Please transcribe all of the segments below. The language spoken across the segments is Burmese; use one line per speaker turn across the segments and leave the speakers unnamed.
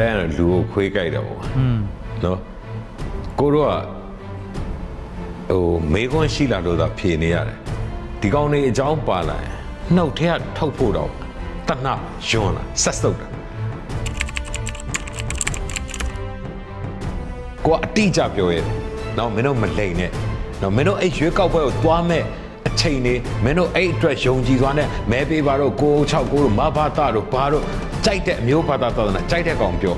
တိုင်းကတော့လူကိုခွေးကြိုက်တယ်ပေါ့
อืม
နော်ကိုတို့ကဟိုမေခွန်းရှိလာလို့သာဖြေနေရတယ်ဒီကောင်းနေအကြောင်းပါလာရင်နှုတ်ထဲကထုတ်ဖို့တော့တဏှယွန်းလာဆက်စုပ်တာကိုကအတိအကျပြောရဲနော်မင်းတို့မလိန်နဲ့နော်မင်းတို့အဲ့ရွေးကောက်ပွဲကိုသွားမဲ့အချိန်နေမင်းတို့အဲ့အတွက်ယုံကြည်သွားနဲ့မဲပေးပါတော့ကို6ကိုတို့မဘာတာတို့ဘာတို့ ကြိုက်တဲ့အမျိုးဘာသာတော်တယ်ကြိုက်တဲ့ကောင်ပြော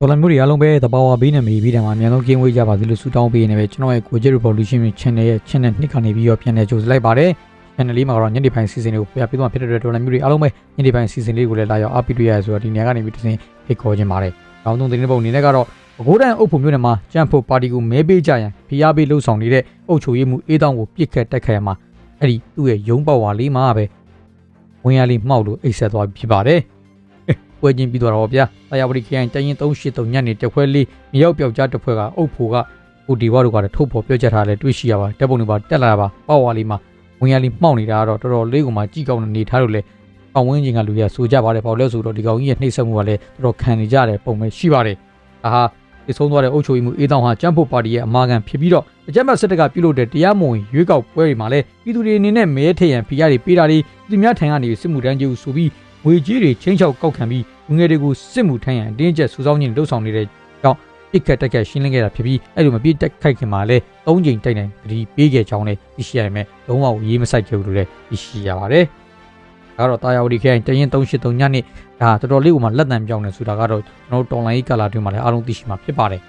ဒေါ်လာမျိုးတွေအားလုံးပဲတဘာဝဘေးနဲ့မေးပြီးတယ်မှာအများဆုံးကင်းဝေးကြပါစေလို့ဆုတောင်းပေးနေပဲကျွန်တော်ရဲ့ Gojek Revolution Channel ရဲ့ channel နှစ်ကနေပြီးတော့ပြန်လည်ကြိုဆိုလိုက်ပါတယ် channel လေးမှာကတော့ညနေပိုင်းစီစဉ်လေးကိုပြပေးသွားဖြစ်တဲ့အတွက်ဒေါ်လာမျိုးတွေအားလုံးပဲညနေပိုင်းစီစဉ်လေးကိုလည်းလာရောက်အားပေးတွေ့ရဆိုတော့ဒီနေရာကနေပြီးတစ်စင်ဖိတ်ခေါ်ခြင်းပါတယ်နောက်ဆုံးသတင်းပုံအနေနဲ့ကတော့ဘကိုးတန်အုပ်ဖို့မျိုးနဲ့မှာကြံ့ဖို့ပါတီကိုမဲပေးကြရန်ဖိအားပေးလှုပ်ဆောင်နေတဲ့အုပ်ချုပ်ရေးမှုအေးတောင်းကိုပြစ်ခတ်တိုက်ခိုက်ရမှာအဲ့ဒီသူ့ရဲ့ရုံးပေါက်ဝါလေးမှာပဲဝင်ရလေးမှောက်လို့အိတ်ဆက်သွားပြီဖြစ်ပါတယ်ပွဲချင်းပြီးသွားတော့ဗျာ။တာယာဝတီခရိုင်တိုင်းရင်383ညနေတက်ခွဲလေးမြေရောက်ပြောက်ကြားတစ်ဖွဲ့ကအုပ်ဖို့ကဟိုဒီဝါတို့ကလည်းထုတ်ဖော်ပြောချက်ထားလဲတွေ့ရှိရပါတက်ပုံတွေပါတက်လာတာပါပေါ့ဝါလေးမှာ ဝင်ရလေးမှောက်နေတာကတော့တော်တော်လေးကိုမှကြည်ကောင်းတဲ့နေထားလို့လဲအောင်ဝင်းချင်းကလူရဆိုကြပါတယ်ပေါ့လဲဆိုတော့ဒီကောင်ကြီးရဲ့နှိမ့်ဆက်မှုကလည်းတော်တော်ခံနေကြတယ်ပုံပဲရှိပါတယ်။ဒါဟာဒီဆုံးသွားတဲ့အုပ်ချုပ်ရေးမှုအေးတောင်ဟာကျန်းဖို့ပါတီရဲ့အမာခံဖြစ်ပြီးတော့အကြမ်းဖက်စစ်တပ်ကပြုလုပ်တဲ့တရားမဝင်ရွေးကောက်ပွဲတွေမှာလည်းပြည်သူတွေအနေနဲ့မဲထည့်ရန်ဖိအားတွေပေးတာတွေသူများထံကနေစစ်မှုတန်းကြီးဆိုပြီးငွေကြီးတွေချင်းချောက်ကောက်ခံပြီးလူငယ်တွေကိုစစ်မှုထမ်းရန်အတင်းကျပ်စူဆောင်းခြင်းလှုပ်ဆောင်နေတဲ့ကြောင့် ပြစ်ခတ်တက်ခတ်ရှင်းလင်းခဲ့တာဖြစ်ပြီးအဲ့လိုမပြစ်တက်ခိုက်ခင်မှာလည်း၃ချိန်တိုက်နိုင်တတိပေးခဲ့ကြောင်းလည်းသိရှိရမယ်လုံးဝရေးမဆိုင်ခဲ့ဘူးလို့လည်းသိရှိရပါတယ်ဒါကတော့တာယာဝတီခရိုင်တရင်383ညနေဒါတော်တော်လေးကိုမှလက်တံပြောင်းနေဆိုတာကတော့ကျွန်တော်တို့တော်လိုင်းကြီးကာလာတွင်မှာလည်းအားလုံးသိရှိမှာဖြစ်ပါတယ်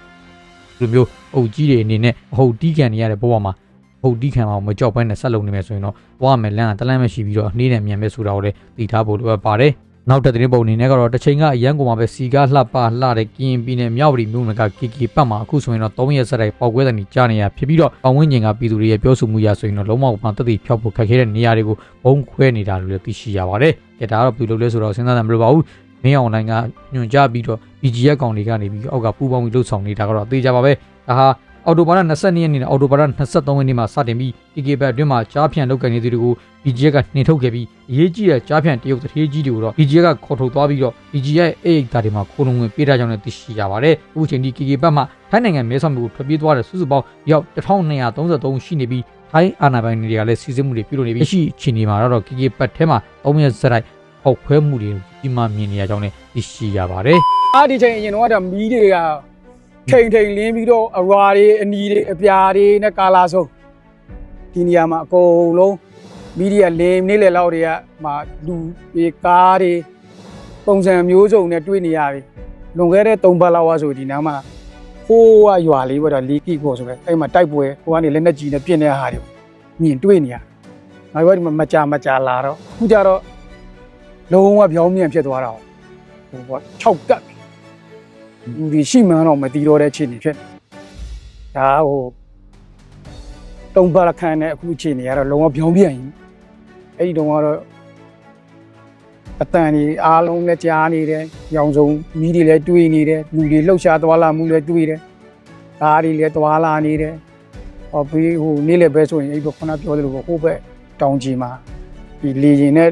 ဒီလိုမျိုးအုပ်ကြီးတွေအနေနဲ့အဟုတ်တီးခံနေရတဲ့ဘဝမှာအဟုတ်တီးခံမှာမကြောက်ဘဲနဲ့ဆက်လုပ်နေမယ်ဆိုရင်တော့ဘဝမယ်လမ်းကတလန့်မရှိပြီးတော့နှီးနဲ့မြန်ပဲဆိုတာကိုလည်းသိထားဖို့လိုအပ်ပါတယ် နောက်တဲ့သတင်းပုံအနေနဲ့ကတော့တစ်ချိန်ကအရန်ကုန်မှာပဲစီကားလှပလှတဲ့ကရင်ပြည်နယ်မြောက်ပြည်မြို့နယ်က KK ပတ်မှာအခုဆိုရင်တော့3ရက်ဆက်တိုက်ပေါက်ကွဲတဲ့နေကြနေရဖြစ်ပြီးတော့အောင်ဝင်းကျင်ကပြည်သူတွေရဲ့ပြောဆိုမှုရဆိုရင်တော့လုံးဝမှတက်တည်ဖြောက်ဖို့ခက်ခဲတဲ့နေရာတွေကိုဘုံခွဲနေတာလို့လည်းသိရှိရပါတယ်။ကဲဒါကတော့ဘယ်လိုလဲဆိုတော့စဉ်းစားတာမလိုပါဘူး။မင်းအောင်လိုင်းကညွှန်ကြားပြီးတော့ BGF ကောင်တွေကနေပြီးအောက်ကပူပေါင်းပြီးလှုပ်ဆောင်နေတာကတော့အသေးကြပါပဲ။ဒါဟာ အော်တိုဘာလ22ရက်နေ့နဲ့အော်တိုဘာလ23ရက်နေ့မှာစတင်ပြီး KK ဘက်အတွင်းမှာကြားဖြန့်လုပ်ကိုင်နေသူတွေကို BGF ကနှင်ထုတ်ခဲ့ပြီးအရေးကြီးတဲ့ကြားဖြန့်တရုတ်တထေးကြီးတွေကိုတော့ BGF ကခေါ်ထုတ်သွားပြီးတော့ BGF ရဲ့အိတ်တာတွေမှာခိုးလုံဝင်ပေးထားကြောင်းလည်းသိရှိရပါတယ်။အခုချိန်ထိ KK ဘက်မှထိုင်းနိုင်ငံမဲဆောက်မြို့ကိုထွက်ပြေးသွားတဲ့စုစုပေါင်းရောက်1233ရှိနေပြီးထိုင်းအာဏာပိုင်တွေကလည်းစီစစ်မှုတွေပြုလုပ်နေပြီးရှိအချိန်ဒီမှာတော့ KK ဘက်ထဲမှာ3ရက်စရိုက်ဟောက်ခွဲမှုတွေကြီးမားမြင်နေရကြောင်းလည်းသိရှိရပါတယ်။
အားဒီချိန်အရင်တော့ကမီးတွေက ထိန်ထိန်လင်းပြီးတော့အရွာတွေအနီတွေအပြာတွေနဲ့ကာလာဆုံးဒီနေရာမှာအကုန်လုံးမီးတွေကလင်းနေလေလောက်တွေကမှလူတွေကားတွေပုံစံမျိုးစုံနဲ့တွေ့နေရပြီလွန်ခဲ့တဲ့3ပတ်လောက်ဆိုဒီနားမှာဟိုးကရွာလေးပေါ့ဒါလီကီကိုဆိုပဲအဲ့မှာတိုက်ပွဲဟိုကနေလက်နဲ့ကြီးနဲ့ပြင်းနေတဲ့ဟာတွေမြင်တွေ့နေရနောက်ပြီးတော့မကြမကြလာတော့အခုကြတော့လုံးဝပြောင်းပြန်ဖြစ်သွားတာဟိုပေါ့6ကပ် လူတွေရှိမှန်းတော့မသိတော့တဲ့အခြေအနေဖြစ်တယ်ဒါဟိုတုံးပါလခန့်နဲ့အခုအခြေအနေကတော့လုံးဝပြောင်းပြန်ရင်အဲ့ဒီတုန်းကတော့အတန်ကြီးအားလုံးလည်းကြားနေတယ်ရောင်စုံမီးတွေလည်းတွေးနေတယ်လူတွေလှုပ်ရှားသွားလာမှုလည်းတွေးတယ်ကားတွေလည်းသွားလာနေတယ်ဟောပြီးဟိုနေ့လည်းပဲဆိုရင်အဲ့ဘခုနပြောသလိုပေါ့ဟိုဘက်တောင်ကြီးမှာဒီလေရင်နဲ့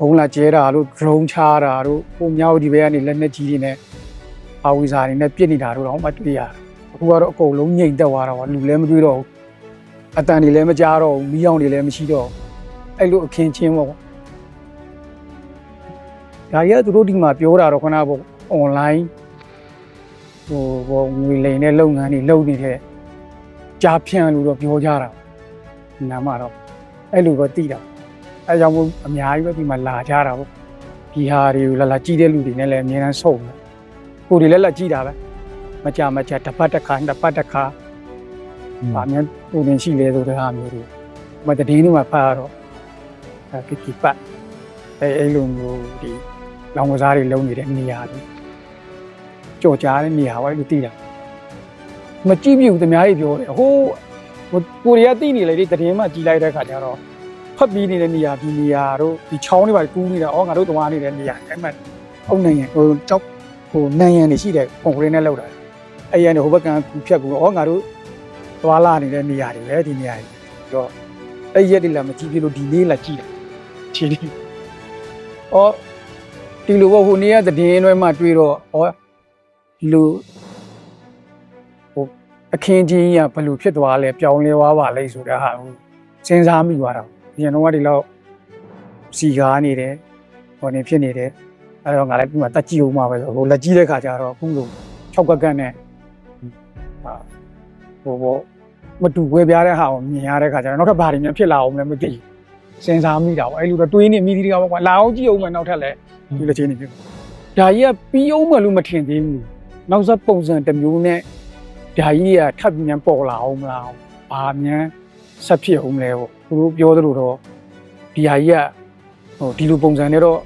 ဘုံလာကျဲတာတို့ drone ချတာတို့ဟိုမြောက်ဒီဘက်ကနေလက်နက်ကြီးတွေနဲ့ အာဝီစာတွေနဲ့ပြစ်နေတာတို့တော့မတွေ့ရဘူးအခုကတော့အကုန်လုံးငြိမ်သက်သွားတာပါလူလည်းမတွေ့တော့ဘူးအတန်တွေလည်းမကြားတော့ဘူးမီးအောင်တွေလည်းမရှိတော့ဘူးအဲ့လိုအခင်းချင်းပေါ့ဒါရီကသူတို့ဒီမှာပြောတာတော့ခဏပေါ့ online ဟိုဘောငွေလိမ်တဲ့လုပ်ငန်းတွေလုပ်နေတဲ့ကြားဖြန့်လို့တော့ပြောကြတာနာမတော့အဲ့လိုပဲသိတာအဲကြောင့်မို့အများကြီးပဲဒီမှာလာကြတာပေါ့ဒီဟာတွေကိုလာလာကြည့်တဲ့လူတွေနဲ့လည်းအများအားဆုံးတယ် ကိုယ်တွေလည်းလက်ကြည့်တာပဲမကြမကြတစ်ပတ်တစ်ခါတစ်ပတ်တစ်ခါဗာမြန်ပုံတင်ရှိလေဆိုတဲ့ဟာမျိုးတွေမတည်င်းတွေမှာဖတ်ရတော့အဲကီပတ်အဲအဲ့လိုမျိုးဒီလောင်ကစားတွေလုံးနေတဲ့နေရာတွေကြော်ကြားတဲ့နေရာဝိုင်းလို့တည်တာမကြည့်မြူသမားကြီးပြောတယ်ဟိုးဟိုကိုရီးယားတည်နေလေဒီတည်င်းမှကြည်လိုက်တဲ့ခါကျတော့ဖတ်ပြီးနေတဲ့နေရာဒီနေရာတို့ဒီချောင်းတွေပါကူးနေတာဩငါတို့သွားနေတဲ့နေရာအဲ့မှာအုံနိုင်ရဟိုကြောက် ဟိုနန်ရံနေရှိတယ်ကွန်ကရစ်နဲ့လောက်တာအဲ့ရနေဟိုဘက်ကကူဖြတ်ကူဩငါတို့သွားလာနေတဲ့နေရာတွေပဲဒီနေရာတွေပြီးတော့အဲ့ရက်တွေလာမကြည့်ပြလို့ဒီနေ့လာကြည့်တယ်ချီလီဩဒီလိုပေါ့ဟိုနေ့ကသတင်းတွေမှာတွေ့တော့ဩဒီလိုဟိုအခင်းချင်းကြီးကဘယ်လိုဖြစ်သွားလဲပြောင်းလဲသွားပါလဲဆိုတာဟာဟိုစဉ်းစားမိသွားတာအရင်တော့ကဒီလောက်စီကားနေတယ်ဟိုနေဖြစ်နေတယ် အဲ့တော့ငါလည်းဒီမှာတက်ကြည့်အောင်မှာပဲဆိုဟိုလက်ကြီးတဲ့ခါကျတော့အခုလို6ကက်ကက်နဲ့ဟာဟိုဘောမတူဝဲပြားတဲ့ဟာကိုမြင်ရတဲ့ခါကျတော့နောက်ထပ်ဘာတွေများဖြစ်လာအောင်လဲမသိဘူးစဉ်းစားမိတာပေါ့အဲ့လိုတော့တွေးနေမိသီးတကပေါ့ကွာလာအောင်ကြည့်အောင်မယ်နောက်ထပ်လည်းဒီလိုချင်းနေပြီဒါကြီးကပြီးအောင်မလို့မထင်သေးဘူးနောက်ဆက်ပုံစံတစ်မျိုးနဲ့ဒါကြီးကထပ်ပြန်ပေါ်လာအောင်မလားဘာမြန်ဆက်ဖြစ်အောင်လဲပေါ့သူတို့ပြောသလိုတော့ဒီဟာကြီးကဟိုဒီလိုပုံစံနဲ့တော့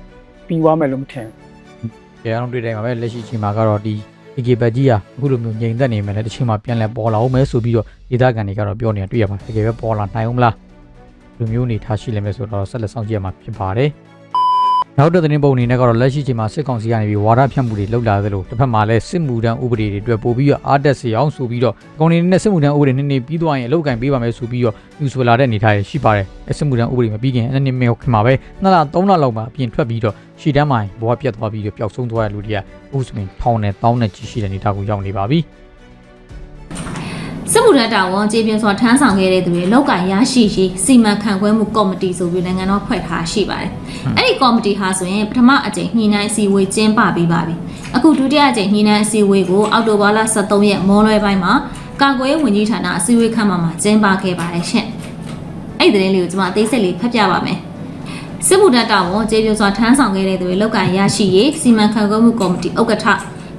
ပြီးသွားမယ်လို့မထင်ဘူး။
ကြအားလုံးတွေ့တိုင်းမှာပဲလက်ရှိအချိန်မှာကတော့ဒီ AK ဘတ်ကြီးဟာအခုလိုမျိုးငြိမ်သက်နေမယ်လေတစ်ချိန်မှာပြန်လဲပေါ်လာအောင်မဲဆိုပြီးတော့ဒေသခံတွေကတော့ပြောနေတာတွေ့ရမှာတကယ်ပဲပေါ်လာနိုင်အောင်မလားဒီလိုမျိုးနေထားရှိလိမ့်မယ်ဆိုတော့ဆက်လက်ဆောင်ကြည့်ရမှာဖြစ်ပါတယ်။ နောက်တဲ့သတင်းပုံအနေနဲ့ကတော့လက်ရှိအချိန်မှာစစ်ကောင်စီကနေပြီးဝါဒဖြန့်မှုတွေလှုပ်လာသလိုတစ်ဖက်မှာလည်းစစ်မှုထမ်းဥပဒေတွေအတွက်ပို့ပြီးတော့အားတက်စေအောင်ဆိုပြီးတော့ကောင်နေနဲ့စစ်မှုထမ်းဥပဒေနည်းနည်းပြီးသွားရင်အလုပ်ကင်ပေးပါမယ်ဆိုပြီးတော့ယူဆိုလာတဲ့အနေအထားရရှိပါတယ်။စစ်မှုထမ်းဥပဒေမပြီးခင်အဲ့ဒီမေခင်မှာပဲနှစ်လသုံးလလောက်မှာအပြင်ထွက်ပြီးတော့ရှီတန်းမိုင်ဘဝပြတ်သွားပြီးတော့ပျောက်ဆုံးသွားတဲ့လူတွေကဥစမင်ထောင်းနဲ့တောင်းနဲ့ကြီးရှိတဲ့အနေအထားကိုရောက်နေပါပြီ
စစ်မှုထမ်းတာဝန်ကြေပြင်းစွာထမ်းဆောင်ခဲ့တဲ့သူတွေလောက်ကရရှိရေးစီမံခန့်ခွဲမှုကော်မတီဆိုပြီးနိုင်ငံတော်ဖွဲ့ထားရှိပါတယ်။အဲ့ဒီကော်မတီဟာဆိုရင်ပထမအကြိမ်ညှိနှိုင်းအစည်းအဝေးကျင်းပပြီးပါပြီ။အခုဒုတိယအကြိမ်ညှိနှိုင်းအစည်းအဝေးကိုအောက်တိုဘာလ23ရက်မော်လွယ်ပိုင်းမှာကာကွယ်ရေးဝန်ကြီးဌာနအစည်းအဝေးခန်းမှာကျင်းပခဲ့ပါတယ်ရှင်။အဲ့ဒီသတင်းလေးကိုကျွန်မအသေးစိတ်လေးဖတ်ပြပါမယ်။စစ်မှုထမ်းတာဝန်ကြေပြင်းစွာထမ်းဆောင်ခဲ့တဲ့သူတွေလောက်ကရရှိရေးစီမံခန့်ခွဲမှုကော်မတီဥက္ကဋ္ဌ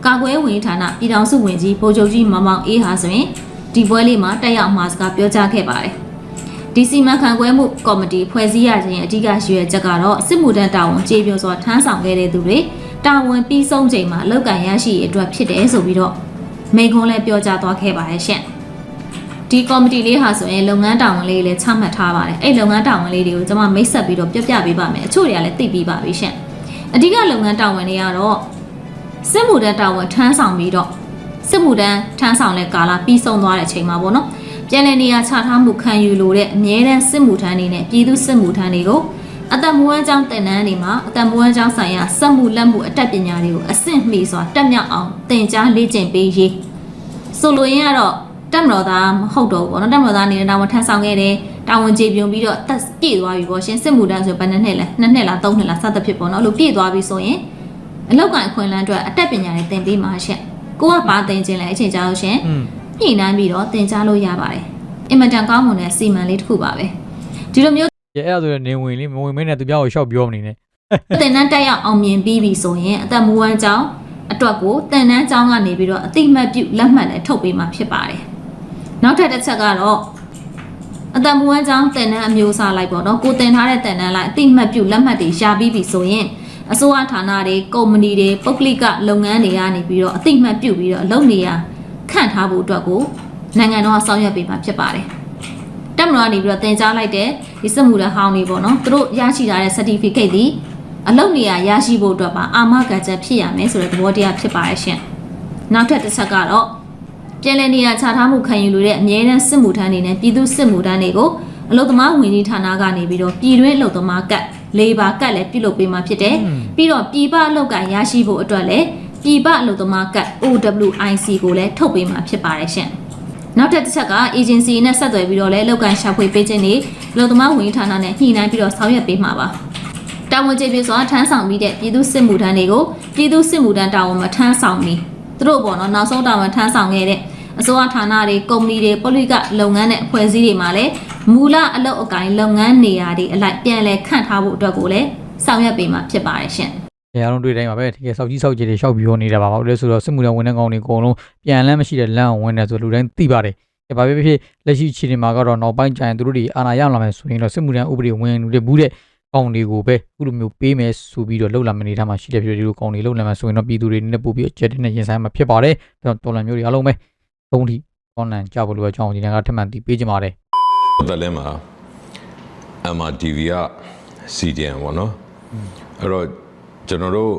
ကာကွယ်ရေးဝန်ကြီးဌာနပြည်ထောင်စုဝန်ကြီးဗိုလ်ချုပ်ကြီးမောင်မောင်အေးဟာဆိုရင် ဒီပွဲလေးမှာတက်ရောက်မှာစကားပြောကြားခဲ့ပါတယ်။ဒီစီမံခန့်ခွဲမှုကော်မတီဖွဲ့စည်းရခြင်းအဓိကရည်ရွယ်ချက်ကတော့စစ်မှုထမ်းတာဝန်ကြေပြစွာထမ်းဆောင်ခဲ့တဲ့သူတွေတာဝန်ပြီးဆုံးချိန်မှာလောက်ကန်ရရှိရေးအတွက်ဖြစ်တယ်ဆိုပြီးတော့မိန့်ခွန်းလည်းပြောကြားသွားခဲ့ပါတယ်ရှင့်။ဒီကော်မတီလေးဟာဆိုရင်လုပ်ငန်းတာဝန်လေးလည်းချမှတ်ထားပါတယ်။အဲ့လုပ်ငန်းတာဝန်လေးတွေကိုကျွန်မမိတ်ဆက်ပြီးတော့ပြပြပေးပါမယ်။အချို့တွေကလည်းသိပြီးပါပြီရှင့်။အဓိကလုပ်ငန်းတာဝန်တွေကတော့စစ်မှုထမ်းတာဝန်ထမ်းဆောင်ပြီးတော့ စစ်မှုထမ်းထမ်းဆောင်တဲ့ကာလပြီးဆုံးသွားတဲ့အချိန်မှာပေါ့နော်ပြန်လည်နေရာချထားမှုခံယူလိုတဲ့အမြဲတမ်းစစ်မှုထမ်းတွေနဲ့ပြည်သူစစ်မှုထမ်းတွေကိုအသက်မွေးကြောင်းတင်နန်းတွေမှာအသက်မွေးကြောင်းဆိုင်ရာစက်မှုလက်မှုအတတ်ပညာတွေကိုအဆင့်မှီစွာတက်မြောက်အောင်သင်ကြားလေ့ကျင့်ပေးရေးဆိုလိုရင်းကတော့တက်မတော်သားမဟုတ်တော့ဘူးပေါ့နော်တက်မတော်သားအနေနဲ့တာဝန်ထမ်းဆောင်ခဲ့တယ်တာဝန်ကျေပြွန်ပြီးတော့တက်ပြည့်သွားပြီပေါ့ရှင်စစ်မှုထမ်းဆိုဘယ်နှစ်နှစ်လဲနှစ်နှစ်လားသုံးနှစ်လားစသဖြင့်ပေါ့နော်အဲ့လိုပြည့်သွားပြီဆိုရင်အလောက်ကန်အခွင့်အလမ်းအတွက်အတတ်ပညာတွေသင်ပေးမှာရှင့် ကိုကပါသင်ခြင်းလဲအချိန်ကြာလို့ရှင်။
อืม
ညှိနှိုင်းပြီးတော့သင်ကြားလို့ရပါတယ်အင်မတန်ကောင်းမွန်တဲ့စီမံလေးတစ်ခုပါပဲဒီလိုမျိုး
ရဲအဲ့ဒါဆိုရင်နေဝင်လေးမဝင်မင်းနဲ့သူပြောကိုရှောက်ပြောမနေနဲ့
သင်တန်းတက်ရောက်အောင်မြင်ပြီးပြီဆိုရင်အသက်မူဝမ်းကြောင်းအတွက်ကိုသင်တန်းကျောင်းကနေပြီးတော့အတိမတ်ပြုလက်မှတ်လည်းထုတ်ပေးမှာဖြစ်ပါတယ်နောက်ထပ်တစ်ချက်ကတော့အသက်မူဝမ်းကြောင်းသင်တန်းအမျိုးအစားလိုက်ပေါ့နော်ကိုသင်ထားတဲ့သင်တန်းလိုက်အတိမတ်ပြုလက်မှတ်တွေရှာပြီးပြီဆိုရင် အစိုးရဌာနတွေကုမ္ပဏီတွေပုဂ္ဂလိကလုပ်ငန်းတွေကနေပြီးတော့အတိမတ်ပြုပြီးတော့အလုပ်နေရာခန့်ထားဖို့အတွက်ကိုနိုင်ငံတော်ကဆောင်ရွက်ပေးမှာဖြစ်ပါတယ်တက်မတော်ကနေပြီးတော့သင်ကြားလိုက်တဲ့ဒီစစ်မှုထမ်းဟောင်းတွေပေါ့နော်သူတို့ရရှိလာတဲ့ certificate ဒီအလုပ်နေရာရရှိဖို့အတွက်ပါအာမခံချက်ဖြစ်ရမယ်ဆိုတဲ့သဘောတရားဖြစ်ပါရဲ့ရှင်။နောက်ထပ်တစ်ချက်ကတော့ပြည်내နေရာချထားမှုခံယူလိုတဲ့အမြဲတမ်းစစ်မှုထမ်းတွေနဲ့ပြည်သူစစ်မှုထမ်းတွေကိုအလုပ်သမားဝင်ကြီးဌာနကနေပြီးတော့ပြည်တွင်းအလုပ်သမားကတ် လေဘာကတ်လည်းပြုလုပ်ပေးမှာဖြစ်တယ်။ပြီးတော့ပြည်ပအလုပ်ကရရှိဖို့အတွက်လည်းပြည်ပအလုပ်သမားကတ် OWIC ကိုလည်းထုတ်ပေးမှာဖြစ်ပါတယ်ရှင်။နောက်ထပ်တစ်ချက်က agency နဲ့ဆက်သွယ်ပြီးတော့လည်းလောက်ကန်ရှာဖွေပေးခြင်းတွေအလုပ်သမားဝင်ကြီးဌာနနဲ့ညှိနှိုင်းပြီးတော့ဆောင်ရွက်ပေးမှာပါ။တာဝန်ကျေပြည့်စွာထမ်းဆောင်ပြီးတဲ့ပြည်သူစစ်မှုထမ်းတွေကိုပြည်သူစစ်မှုထမ်းတာဝန်မထမ်းဆောင်မီသူတို့ပေါ့နော်နောက်ဆုံးတာဝန်ထမ်းဆောင်ခဲ့တဲ့ အစိုးရဌာနတွေကုမ္ပဏီတွေပုလိကလုပ်ငန်းနဲ့အဖွဲ့အစည်းတွေမှာလည်းမူလအလုပ်အကိုင်လုပ်ငန်းနေရာတွေအလိုက်ပြန်လည်ခန့်ထားဖို့အတွက်ကိုလည်းဆောင်ရွက်ပေးမှာဖြစ်ပါတယ်ရှင်။
ရဲအားလုံးတွေ့တိုင်းမှာပဲတကယ်စောက်ကြီးစောက်ကြီးတွေရှောက်ပြောနေတာပါဘာလို့လဲဆိုတော့စစ်မှုထမ်းဝန်ထမ်းကောင်းတွေအကုန်လုံးပြန်လန်းမရှိတဲ့လမ်းအောင်ဝင်နေဆိုလူတိုင်းသိပါတယ်။ဒါဘာပဲဖြစ်ဖြစ်လက်ရှိအခြေအနေမှာကတော့နောက်ပိုင်းကျရင်သူတို့တွေအာဏာရလာမယ်ဆိုရင်တော့စစ်မှုထမ်းဥပဒေဝင်တွေဘူးတဲ့ကောင်းတွေကိုပဲအခုလိုမျိုးပေးမယ်ဆိုပြီးတော့လှုပ်လာမနေထားမှာရှိတဲ့ပြည်သူတွေကောင်းတွေလှုပ်လာမှာဆိုရင်တော့ပြည်သူတွေနဲ့ပို့ပြီးအကျက်တဲ့ရင်ဆိုင်မှာဖြစ်ပါတယ်။ဒါတော်လန်မျိုးတွေအားလုံးပဲ သုံးထိကောင်းလန်ကြဖို့လိုအပ်ကြောင်းဒီနေ့ကထပ်မံတည်ပေးကြပါတယ်
သက်လင်းမှာ
MRTV က CDN ပေါ့နော်အဲ့တော့ကျွန်တော်တို့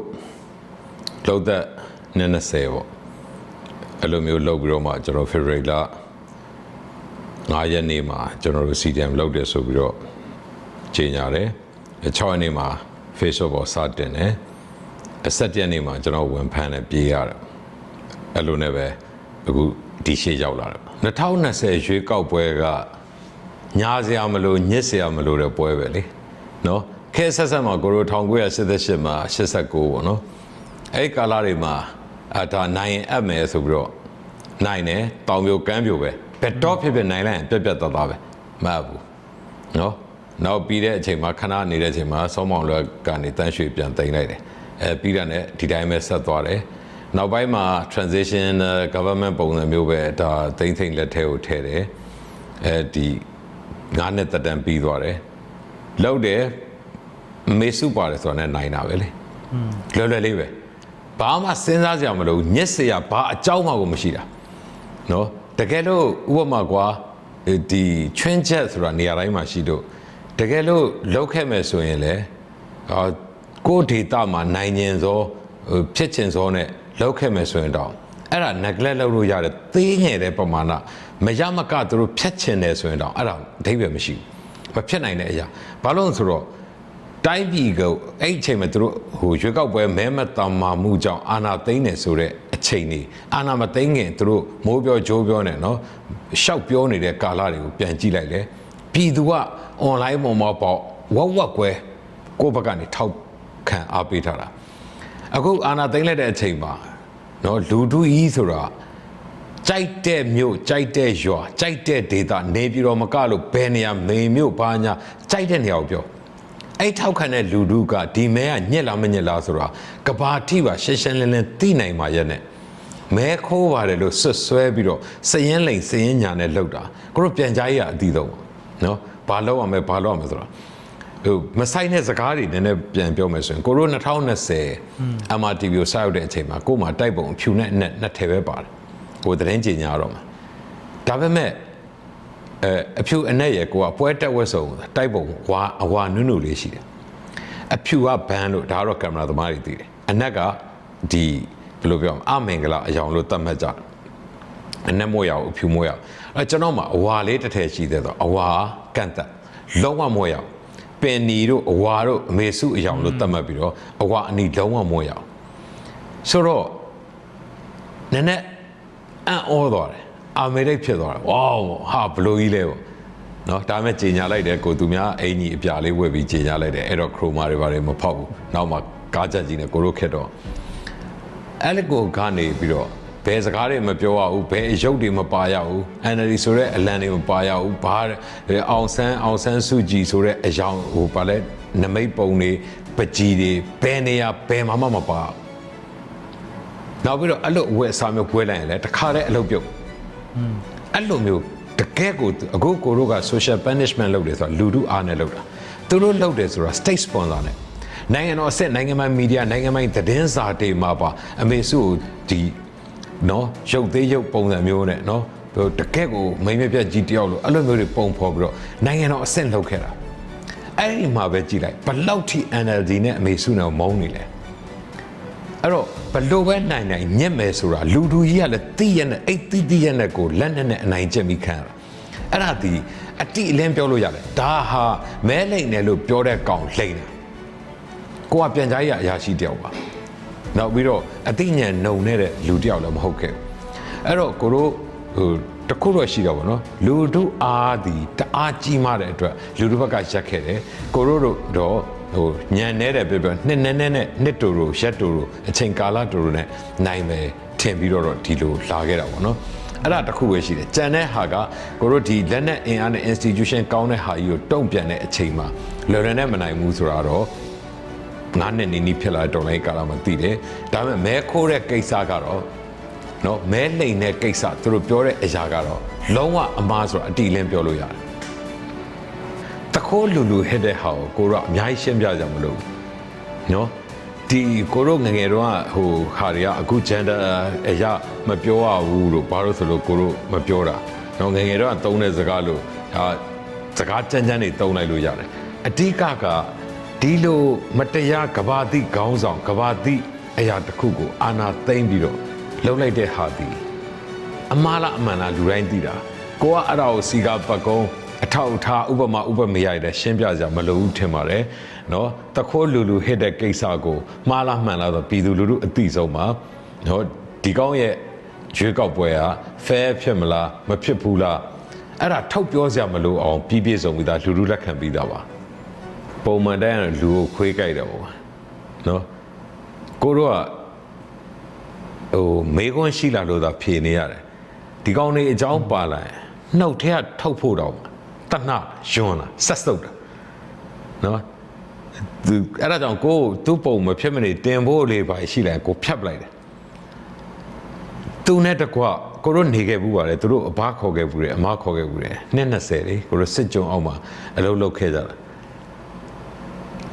လောက်သက်20ပေါ့အဲ့လိုမျိုးလောက်ပြီးတော့မှကျွန်တော် February လ9ရက်နေ့မှာကျွန်တော်တို့ CDM လောက်တယ်ဆိုပြီးတော့ချိန်ရတယ်6ရက်နေ့မှာ Facebook ပေါ်စတင်တယ်အဆက်ရက်နေ့မှာကျွန်တော်ဝန်ဖန်နဲ့ပြေးရတယ်အဲ့လိုနဲ့ပဲအခု ဒီရှေ့ရောက်လာတယ်2020ရွေးကောက်ပွဲကညာစရာမလို့ညစ်စရာမလို့တဲ့ပွဲပဲလေနော်ခဲဆက်ဆက်မှာကိုရို1988မှာ89ပေါ့နော်အဲ့ဒီကာလတွေမှာအဒါနိုင်ရင်အပ်မယ်ဆိုပြီးတော့နိုင်တယ်တောင်ပြိုကမ်းပြိုပဲဘယ်တော့ဖြစ်ဖြစ်နိုင်လိုက်ရင်ပြက်ပြက်သားသားပဲမဟုတ်ဘူးနော်နောက်ပြီးတဲ့အချိန်မှာခဏနေတဲ့အချိန်မှာစောမောင်လွယ်ကနေတန်းရွှေပြန်တင်လိုက်တယ်အဲပြီးတာနဲ့ဒီတိုင်းပဲဆက်သွားတယ် နောက်ပိုင်းမှာ transition government ပုံစံမျိုးပဲဒါသိမ့်သိမ့်လက်ထဲကိုထည့်တယ်အဲဒီငါးနှစ်တက်တန်ပြီးသွားတယ်လောက်တယ်မေစုပါတယ်ဆိုတော့လည်းနိုင်တာပဲလေလွယ်လွယ်လေးပဲဘာမှစဉ်းစားကြမလို့ညက်စရာဘာအကြောင်းမှကိုမရှိတာနော်တကယ်လို့ဥပမာကွာဒီချွင်းချက်ဆိုတာနေရာတိုင်းမှာရှိတော့တကယ်လို့လောက်ခဲ့မယ်ဆိုရင်လေအာကိုယ်ဒေတာမှာနိုင်ကျင်သောဟိုဖြစ်ချင်သောနဲ့ လောက်ခဲ့မယ်ဆိုရင်တော့အဲ့ဒါ neglect လုပ်လို့ရတယ်သေးငယ်တဲ့ပမာဏမရမကသူတို့ဖြတ်ချင်တယ်ဆိုရင်တော့အဲ့ဒါအဓိပ္ပာယ်မရှိဘူးမဖြစ်နိုင်တဲ့အရာဘာလို့လဲဆိုတော့တိုင်းပြည်ကအဲ့အချိန်မှာသူတို့ဟိုရွေးကောက်ပွဲမဲမတမ်းမာမှုကြောင့်အာဏာသိမ်းနေဆိုတဲ့အချိန်นี้အာဏာမသိမ်းခင်သူတို့မိုးပြောကြိုးပြောနေနော်ရှောက်ပြောနေတဲ့ကာလတွေကိုပြန်ကြည့်လိုက်လေပြည်သူကအွန်လိုင်းပေါ်မှာပေါ့ဝက်ဝက်ကွဲကိုယ့်ဘက်ကနေထောက်ခံအားပေးထားတာအခုအာဏာသိမ်းလိုက်တဲ့အချိန်မှာ နော်လူထုကြီးဆိုတာကြိုက်တဲ့မြို့ကြိုက်တဲ့ရွာကြိုက်တဲ့ဒေသနေပြည်တော်မကလို့ဘယ်နေရာမေမြို့ဘာညာကြိုက်တဲ့နေရာကိုပြောအဲ့ထောက်ခံတဲ့လူတို့ကဒီမဲကညက်လားမညက်လားဆိုတာကဘာတိပါရှင်းရှင်းလင်းလင်းသိနိုင်ပါရဲ့နဲ့မဲခိုးပါတယ်လို့ဆွတ်ဆွဲပြီးတော့စရင်လိန်စရင်ညာနဲ့လှုပ်တာကိုတို့ပြန်ကြားရအတီးတော့နော်ဘာလို့ရမလဲဘာလို့ရမလဲဆိုတော့ ဟိုမဆိုင်တဲ့စကားတွေနည်းနည်းပြန်ပြောမယ်ဆိုရင်ကိုတို့2020 MRTV ကိုစရောက်တဲ့အချိန်မှာကို့မှာတိုက်ပုံအဖြူနဲ့အနက်နှစ်ထည်ပဲပါတယ်ကိုသတင်းကြေညာတော့မှာဒါပေမဲ့အဲအဖြူအနဲ့ရကိုကပွဲတက်ဝက်စုံတိုက်ပုံဝါအဝါနုနုလေးရှိတယ်အဖြူကဘန်းလို့ဒါကတော့ကင်မရာသမားတွေသိတယ်အနက်ကဒီဘယ်လိုပြောမလဲအမင်္ဂလာအယောင်လို့သတ်မှတ်ကြတယ်အနက်မို့ရအောင်အဖြူမို့ရအောင်အဲကျွန်တော်မှအဝါလေးတစ်ထည်ရှိသေးတော့အဝါကန့်တက်လုံးဝမို့ရအောင် ပင်နီတို့အဝါတို့အမေစုအယောင်လို့သတ်မှတ်ပြီးတော့အဝါအနီလုံးဝမို့ရအောင်ဆိုတော့နည်းနည်းအံ့ဩသွားတယ်အာမေရိတ်ဖြစ်သွားတယ်ဝေါဟာဘလိုကြီးလဲပေါ့နော်ဒါမဲ့ကြီးညာလိုက်တယ်ကိုသူများအင်ကြီးအပြာလေးဝယ်ပြီးကြီးညာလိုက်တယ်အဲ့တော့ခရိုမာတွေပါတယ်မဖောက်ဘူးနောက်မှကားချက်ကြီးနဲ့ကိုရိုခက်တော့အဲ့လေကိုကနေပြီးတော့ ဘယ်စကားတွေမပြောရဘူးဘယ်အယုတ်တွေမပါရဘူး NLD ဆိုတဲ့အလံတွေမပါရဘူးဘာအောင်ဆန်းအောင်ဆန်းစုကြည်ဆိုတဲ့အယောင်ဟိုပါလဲနမိတ်ပုံတွေပကြီးတွေဘယ်နေရာဘယ်မှမပါဘူးနောက်ပြီးတော့အဲ့လိုအဝတ်အစားမျိုးပွဲလိုက်ရင်လည်းတခါတည်းအလုပ်ပြုတ်အဲ့လိုမျိုးတကယ်ကိုအခုကိုတို့က social punishment လုပ်တယ်ဆိုတာလူတို့အားနဲ့လုပ်တာသူတို့လုပ်တယ်ဆိုတာ state sponsor နဲ့နိုင်ငံတော်အစစ်နိုင်ငံပိုင်မီဒီယာနိုင်ငံပိုင်သတင်းစာတွေမှာပါအမေစုကိုဒီ နော်ရုပ်သေးရုပ်ပုံစံမျိုးနဲ့နော်ဟိုတကယ်ကိုမိမ့်မပြတ်ကြီးတယောက်လို့အဲ့လိုမျိုးတွေပုံဖော်ပြီးတော့နိုင်ငံတော်အစစ်လုပ်ခဲ့တာအဲ့ဒီမှာပဲကြည်လိုက်ဘလောက်ထိ NLD နဲ့အမေစုနဲ့မုန်းနေလဲအဲ့တော့ဘလို့ပဲနိုင်နိုင်ညက်မယ်ဆိုတာလူလူကြီးကလည်းတိရနဲ့အိတ်တိတိရနဲ့ကိုလက်နဲ့နဲ့အနိုင်ကျင့်ပြီးခံရတာအဲ့ဒါဒီအတိအလင်းပြောလို့ရတယ်ဒါဟာမဲလိမ့်တယ်လို့ပြောတဲ့ကောင်လိမ့်တယ်ကိုကပြန်ကြားရအရာရှိတယောက်ပါ နောက်ပြီးတော့အတိညာဏ်နှုံနေတဲ့လူတယောက်လည်းမဟုတ်ခဲ့ဘူးအဲ့တော့ကိုတို့ဟိုတခုတော့ရှိတော့ဗောနော်လူတို့အားဒီတအားကြီးမားတဲ့အတွက်လူတို့ဘက်ကရက်ခဲ့တယ်ကိုတို့တို့တော့ဟိုညံနေတဲ့ပြောပြောနှစ်နဲ့နဲ့နဲ့နှစ်တူတူရက်တူတူအချိန်ကာလတူတူနဲ့နိုင်မယ်ထင်ပြီးတော့ဒီလိုလာခဲ့တာဗောနော်အဲ့ဒါတခုပဲရှိတယ်ကြံတဲ့ဟာကကိုတို့ဒီလက်နဲ့အင်အားနဲ့ institution ကောင်းတဲ့ဟာကြီးကိုတုံ့ပြန်တဲ့အချိန်မှာလွယ်လွယ်နဲ့မနိုင်ဘူးဆိုတာတော့ ငါးနှစ်နေနီးဖြစ်လာတဲ့တော်လိုင်းကာလမှာသိတယ်ဒါပေမဲ့မဲခိုးတဲ့ကိစ္စကတော့နော်မဲလိန်တဲ့ကိစ္စသူတို့ပြောတဲ့အရာကတော့လုံးဝအမားဆိုတာအတိအလင်းပြောလို့ရတယ်တခိုးလူလူဟစ်တဲ့ဟာကိုကိုတော့အများကြီးရှင်းပြကြမလို့နော်ဒီကိုတို့ငယ်ငယ်တော့ဟိုဟာတွေကအခု gender အရာမပြောရဘူးလို့ဘာလို့ဆိုလို့ကိုတို့မပြောတာနော်ငယ်ငယ်တော့သုံးတဲ့စကားလို့ဒါစကားကြမ်းကြမ်းတွေတုံးလိုက်လို့ရတယ်အဓိကက ဒီလိုမတရားကဘာတိခေါင်းဆောင်ကဘာတိအရာတစ်ခုကိုအာနာသိမ့်ပြီးတော့လှုပ်လိုက်တဲ့ဟာသည်အမှားလားအမှန်လားလူတိုင်းသိတာကိုကအဲ့ဒါကိုစီကပကုံးအထောက်အထားဥပမာဥပမေရရတဲ့ရှင်းပြကြမလိုဘူးထင်ပါတယ်နော်တခိုးလူလူဟစ်တဲ့ကိစ္စကိုမှားလားမှန်လားဆိုပြည်သူလူထုအသိဆုံးပါနော်ဒီကောင်းရဲ့ရွေးကောက်ပွဲက fair ဖြစ်မလားမဖြစ်ဘူးလားအဲ့ဒါထုတ်ပြောစရာမလိုအောင်ပြည်ပြည့်စုံပြီးသားလူလူလက်ခံပြီးသားပါ ပုံမှန်တိုင်းကလူကိုခွေးကြိုက်တယ်ပေါ့နော်ကိုတို့ကဟိုမေခွန်းရှိလာလို့သာဖြေနေရတယ်ဒီကောင်းလေးအကြောင်းပါလာရင်နှုတ်ထဲကထုတ်ဖို့တော့တဏှယွန်းလာဆက်စုပ်တာနော်သူအဲ့ဒါကြောင့်ကိုသူ့ပုံမဖြစ်မနေတင်ဖို့လေးပါရှိလာကိုဖြတ်ပလိုက်တယ်သူနဲ့တကွကိုတို့နေခဲ့ဘူးပါလေသူတို့အဘခေါ်ခဲ့ဘူးတယ်အမခေါ်ခဲ့ဘူးတယ်နှစ်20လေကိုတို့စစ်ကြုံအောင်မှာအလုပ်လုပ်ခဲ့ကြတာ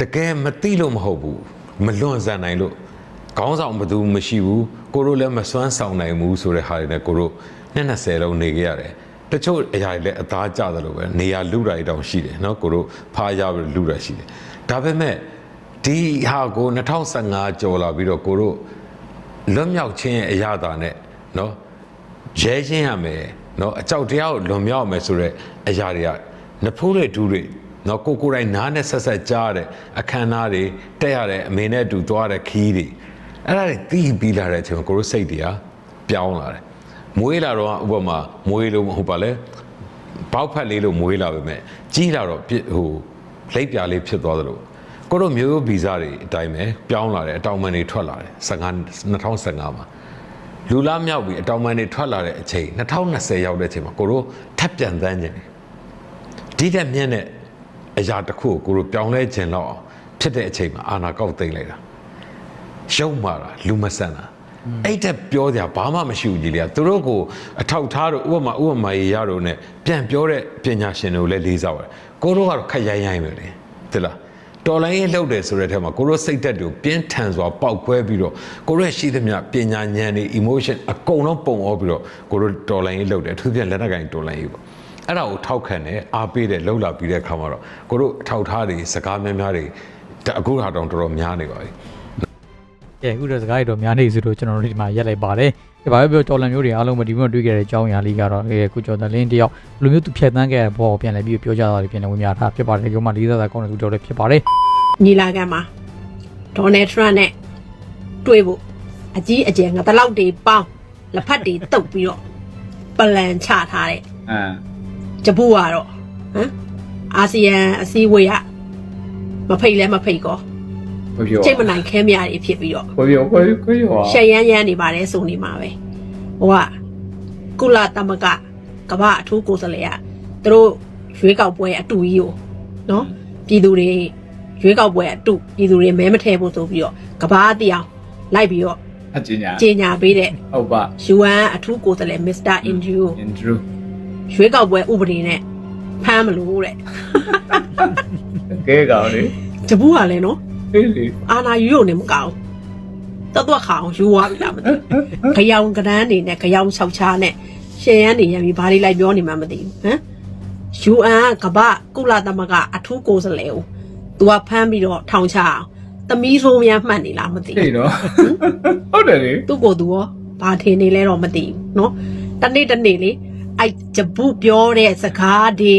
တကယ်မသိလို့မဟုတ်ဘူးမလွန်ဆန်နိုင်လို့ခေါင်းဆောင်ဘယ်သူမရှိဘူးကိုတို့လည်းမစွမ်းဆောင်နိုင်ဘူးဆိုတဲ့ဟာတွေနဲ့ကိုတို့နှစ်20လုံးနေခဲ့ရတယ်တချို့အရာတွေလည်းအသားကျတယ်လို့ပဲနေရာလူတာတွေတောင်ရှိတယ်เนาะကိုတို့ဖားရပြီးလူတာရှိတယ်ဒါပေမဲ့ဒီဟာကို2015ကျော်လာပြီးတော့ကိုတို့လွတ်မြောက်ခြင်းရဲ့အရာတာနဲ့เนาะရဲချင်းရမယ်เนาะအကြောက်တရားကိုလွန်မြောက်မယ်ဆိုတော့အရာတွေကနဖိုးတွေဒူးတွေ နော်ကိုကိုယ်တိုင်နားနဲ့ဆက်ဆက်ကြားရတဲ့အခမ်းအနားတွေတက်ရတဲ့အမေနဲ့အတူသွားတဲ့ခီးတွေအဲ့ဒါတွေတီးပြီးလာတဲ့အချိန်မှာကိုတို့စိတ်တွေကပြောင်းလာတယ်မွေးလာတော့ဥပမာမွေးလို့မဟုတ်ပါလဲပေါက်ဖက်လေးလို့မွေးလာပေမဲ့ကြီးလာတော့ဟိုလိပ်ပြာလေးဖြစ်သွားသလိုကိုတို့မျိုးရိုးဗီဇတွေအတိုင်းပဲပြောင်းလာတယ်အတောင်ပံတွေထွက်လာတယ်2015မှာလူလားမြောက်ပြီးအတောင်ပံတွေထွက်လာတဲ့အချိန်2020ရောက်တဲ့အချိန်မှာကိုတို့ထပ်ပြန်သန်းခြင်းဒီတက်မြင့်တဲ့ အရာတစ်ခုကိုကိုတို့ပြောင်းလဲခြင်းတော့အောင်ဖြစ်တဲ့အချိန်မှာအာနာကောက်သိမ့်လိုက်တာရှုံးမာတာလူမဆန်တာအဲ့တက်ပြောကြဘာမှမရှိဘူးကြီးလေသူတို့ကိုအထောက်ထားတော့ဥပမာဥပမာရေရတော့ ਨੇ ပြန်ပြောတဲ့ပညာရှင်တွေကိုလည်းလေးစားပါတယ်ကိုတို့ကတော့ခက်ရိုင်းရိုင်းပဲလေသိလားတော်လိုင်းရေးလှုပ်တယ်ဆိုတဲ့ထဲမှာကိုတို့စိတ်သက်တွေကိုပြင်းထန်စွာပောက်ကွဲပြီးတော့ကိုတို့ရဲ့ရှိသမျှပညာဉာဏ်တွေ emotion အကုန်လုံးပုံအောပြီးတော့ကိုတို့တော်လိုင်းရေးလှုပ်တယ်အထူးဖြင့်လက်နက်ကင်တော်လိုင်းရေးပေါ့ အဲ့ဒါကိုထောက်ခံတယ်အားပေးတယ်လှုပ်လာပြီးတဲ့အခါမှာတော့ကိုတို့အထောက်ထားတွေစကားများများတွေဒါအခုဟာတောင်တော်တော်များနေပါပြီ
ကဲအခုတော့စကားရတော့များနေစုလို့ကျွန်တော်တို့ဒီမှာရက်လိုက်ပါတယ်ဒီဘာပဲပြောတော်လန်မျိုးတွေအားလုံးပဲဒီမျိုးတွေ့ခဲ့တဲ့အကြောင်းအရာလေးကတော့အဲကိုကျော်တလင်းတယောက်ဘယ်လိုမျိုးသူဖြတ်သန်းခဲ့တဲ့ဘောကိုပြန်လဲပြီးပြောကြတာတွေပြန်လဲဝင်များတာဖြစ်ပါတယ်ဒီကမှလေးစားတာကောင်းတဲ့သူတော်လည်းဖြစ်ပါတယ်
ညီလာခံမှာဒေါ်နယ်ထရန့်နဲ့တွေ့ဖို့အကြီးအကျယ်ငါတလောက်တွေပေါင်းလက်ဖက်တွေတုပ်ပြီးတော့ပလန်ချထားတဲ့
အ မ်
ဂျပူကတော့ဟမ်အာဆီယံအစည်းအဝေးကမဖိတ်လဲမဖိတ်ကော
ဘယ်ပြော
ချိန်မနိုင်ခဲမြတွေဖြစ်ပြီးတော့
ဘယ်ပြောဘယ်ပြော
ရှယ်ရမ်းရမ်းနေပါတယ်ဆိုနေမှာပဲဟိုကကုလသမဂ္ဂကမ္ဘာအထူးကိုယ်စားလှယ်ကသူတို့ရွေးကောက်ပွဲအတူကြီးကိုနော်ပြည်သူတွေရွေးကောက်ပွဲအတူပြည်သူတွေမဲမထည့်ဖို့ဆိုပြီးတော့ကမ္ဘာတရားလိုက်ပြီးတော့
အကျဉ်းညာ
ကြေညာပေးတဲ့
ဟုတ်ပါ
UN အထူးကိုယ်စားလှယ်မစ္စ ရွေးကောက်ပွဲဥပဒေနဲ့ဖမ်းမလို့တဲ့
ကဲကောင်လေ
တပူးကလည်းနော်
အေးလေ
အာနာယူရုံနဲ့မကောင်းတတ်တော့ခါအောင်ယူသွားပြီလားမသိခရောင်ကရန်းနေနဲ့ခရောင်ဆောက်ချားနဲ့ရှင်ရန်နေရပြီဘာတွေလိုက်ပြောနေမှမသိဘူးဟမ်ယူအန်ကပကုလသမကအထူးကိုယ်စားလှယ်ဦးသူကဖမ်းပြီးတော့ထောင်ချအောင်သမီးဆိုးများမှတ်နေလားမသိဘူး
နော်ဟုတ်တယ်လေ
သူ့ကိုသူရောဘာထင်နေလဲတော့မသိဘူးနော်တနေ့တနေ့လေ အဲ့ဂျပုပြောတဲ့စကားတွေ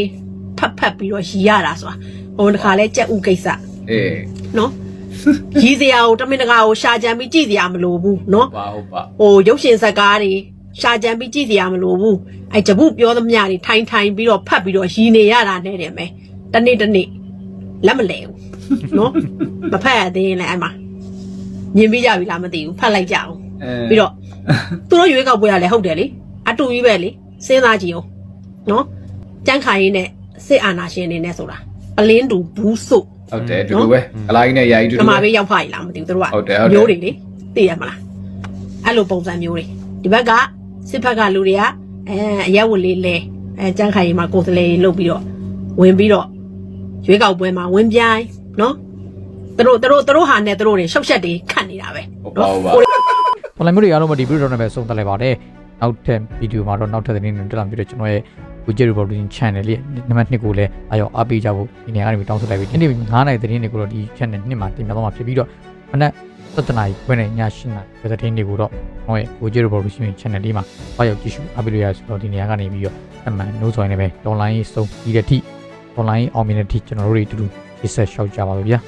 ဖတ်ဖတ်ပြီးတော့ရီရတာဆိုတာဟိုတခါလဲကြက်ဥကိစ္စ
အေး
နော်ရီစရာကိုတမင်တကာကိုရှာကြံပြီးကြည့်စရာမလိုဘူးနော်
ပါဟုတ်ပါ
ဟိုရုပ်ရှင်ဇာတ်ကားတွေရှာကြံပြီးကြည့်စရာမလိုဘူးအဲ့ဂျပုပြောသမျှတွေထိုင်ထိုင်ပြီးတော့ဖတ်ပြီးတော့ရီနေရတာနဲ့တယ်မယ်တနေ့တနေ့လက်မလဲဘူးနော်မဖတ်ရသေးရင်လည်းအဲ့မှာမြင်ပြီးကြပြီလားမသိဘူးဖတ်လိုက်ကြအောင်ပြီးတော့သူတို့ရွေးကောက်ပွဲရလဲဟုတ်တယ်လေအတူကြီးပဲလေ စဉ်းစားကြည့်အောင်နော်ကြမ်းခိုင်ရင်းနဲ့စစ်အာဏာရှင်အနေနဲ့ဆိုတာပလင်းတူဘူးစု
ဟုတ်တယ်တူတူပဲအလိုက်နဲ့ယာယီတူ
ဓ
တူ
မ္မဘေးရောက်ဖားရလားမသိဘူးသူတို့က
ဟုတ်တယ်ဟုတ်တယ်
မျိုးတွေလေသိရမလားအဲ့လိုပုံစံမျိုးတွေဒီဘက်ကစစ်ဘက်ကလူတွေကအဲအရက်ဝတ်လေးလဲအဲကြမ်းခိုင်ရင်းမှာကိုယ်စလဲလုတ်ပြီးတော့ဝင်ပြီးတော့ရွေးကောက်ပွဲမှာဝင်ပြိုင်နော်သူတို့သူတို့သူတို့ဟာနဲ့သူတို့တွေရှောက်ချက်တွေခတ်နေတာပဲ
ဟုတ်ပါဟုတ်ပါ
တော်လန်မျိုးတွေအားလုံးပဲဒီဗီဒီယိုတော့နဲ့ပဲဆုံးသက်လိုက်ပါတယ် နောက်ထပ်ဗီဒီယိုမှာတော့နောက်ထပ်သတင်းတွေတက်လာပြီးတော့ကျွန်တော်ရဲ့ကိုကျ reporting channel လေးနံပါတ်2ကိုလည်းအားရောအားပေးကြဖို့ဒီနေရာကနေတောင်းဆိုလိုက်ပြီးဒီနေ့9နိုင်သတင်းတွေကိုတော့ဒီ channel 2မှာတင်ပြတော့မှာဖြစ်ပြီးတော့မနက်7နာရီခွဲနဲ့ည8နာရီပဲသတင်းတွေကိုတော့ဟောရဲ့ကိုကျ reporting channel လေးမှာအားရောက်ကြည့်ရှုအားပေးလို့ရဆိုတော့ဒီနေရာကနေပြီးတော့အမှန်နှိုးဆော်နေပဲ online စုံပြီးတဲ့ထိ online အောင်မြင်တဲ့အထိကျွန်တော်တို့တွေအတူတူရှေ့ဆက်ရှောက်ကြပါလို့ဗျာ